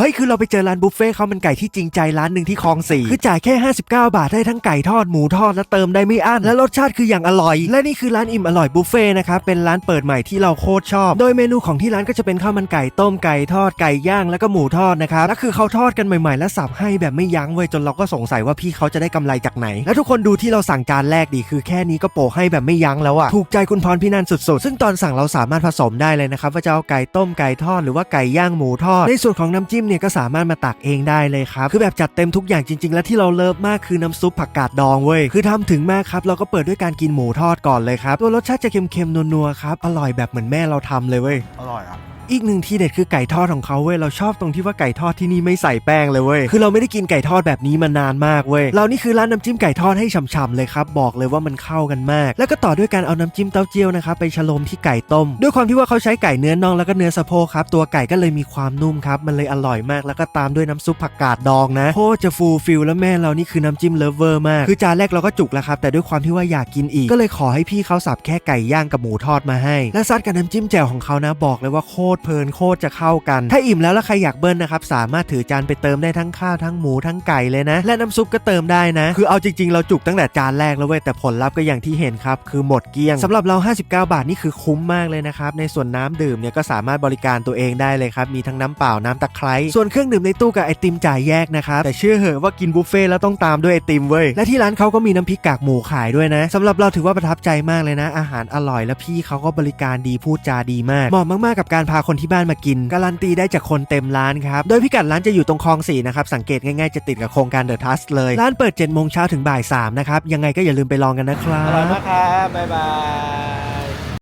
เฮ้ยคือเราไปเจอร้านบุฟเฟ่ต์ข้าวมันไก่ที่จริงใจร้านหนึ่งที่คลองสี่คือจ่ายแค่ 59 บาทได้ทั้งไก่ทอดหมูทอดและเติมได้ไม่อั้นและรสชาติคืออย่างอร่อย และนี่คือร้านอิ่มอร่อยบุฟเฟ่ต์นะครับเป็นร้านเปิดใหม่ที่เราโคตรชอบ โดยเมนูของที่ร้านก็จะเป็นข้าวมันไก่ต้มไก่ทอดไก่ย่างแล้วก็หมูทอดนะครับและคือเขาทอดกันใหม่ๆ และสับให้แบบไม่ยั้งเว้ยจนเราก็สงสัยว่าพี่เขาจะได้กำไรจากไหน แล้วทุกคนดูที่เราสั่งจานแรกดีคือแค่นี้ก็โปะให้แบบไม่ยั้งแล้วอะถูกใจคุณพรพี่นันสุดๆ ซึ่งตอนสั่งเราสามารถผสมได้เลยนะครับว่าจะเอาไก่ต้มไก่ทอดหรือว่าไก่ย่างหมูทอดในส่วนของน้ำจิ้มเนี่ยก็สามารถมาตักเองได้เลยครับคือแบบจัดเต็มทุกอย่างจริง ๆ แล้วที่เราเลิฟมากคือน้ำซุปผักกาดดองเว้ยคือทำถึงมากครับเราก็เปิดด้วยการกินหมูทอดก่อนเลยครับตัวรสชาติจะเค็มๆนัวๆครับอร่อยแบบเหมือนแม่เราทำเลยเว้ยอร่อยอะ อีกหนึ่งที่เด็ดคือไก่ทอดของเขาเว้ยเราชอบตรงที่ว่าไก่ทอดที่นี่ไม่ใส่แป้งเลยเว้ยคือเราไม่ได้กินไก่ทอดแบบนี้มานานมากเว้ยเรานี่คือร้านน้ำจิ้มไก่ทอดให้ฉ่ำๆเลยครับบอกเลยว่ามันเข้ากันมาก แล้วก็ต่อด้วยการเอาน้ำจิ้มเต้าเจี้ยวนะครับไปฉลมที่ไก่ต้ม ด้วยความที่ว่าเขาใช้ไก่เนื้อน่องแล้วก็เนื้อสะโพกครับตัวไก่ก็เลยมีความนุ่มครับมันเลยอร่อยมากแล้วก็ตามด้วยน้ำซุปผักกาดดองนะโคตรจะฟูลฟิลแล้วแม่เรานี่คือน้ำจิ้มเลิฟเวอร์มากคือจานแรกเราก็จุกแล้วครับแต่ด้วยความที่ว่าอยากกินอีก ก็เลยขอให้พี่เขาสับแค่ไก่ย่างกับหมูทอดมาให้ และซัดกับน้ำจิ้มแจ่วของเขานะบอกเลยว่าโคตรเพลินโคตรจะเข้ากัน ถ้าอิ่มแล้วแล้วใครอยากเบิ้ลนะครับสามารถถือจานไปเติมได้ทั้งข้าวทั้งหมูทั้งไก่เลยนะ และน้ำซุปก็เติมได้นะ คือเอาจริง ๆ เราจุกตั้งแต่จานแรกแล้วเว้ยแต่ผลลัพธ์ก็อย่างที่เห็นครับคือหมดเกลี้ยงสำหรับเรา 59 บาทนี่คือคุ้มมากเลยนะครับในส่วนน้ำดื่มเนี่ยก็สามารถบริการตัวเองได้เลยครับมีทั้งน้ำเปล่าน้ำตะไคร้ส่วนเครื่องดื่มในตู้กับไอติมจ่ายแยกนะครับแต่เชื่อเหอะว่ากินบุฟเฟ่แล้วต้องตามด้วยไอติมเว้ยและที่ร้านเขาก็มีน้ำพริกกากหมูขายด้วยนะสำหรับเราถือว่าประทับใจมากเลยนะ อาหารอร่อยและพี่เขาก็บริการดีพูดจาดีมากเหมาะมากๆกับการพาคนที่บ้านมากิน การันตีได้จากคนเต็มร้านครับ โดยพิกัดร้านจะอยู่ตรงคลองสี่นะครับ สังเกตง่ายๆจะติดกับโครงการเดอะทัสเลย ร้านเปิด7จ็ดโมงเช้าถึงบ่ายสามนะครับ ยังไงก็อย่าลืมไปลองกันนะครับอร่อยมากครับบ๊ายบาย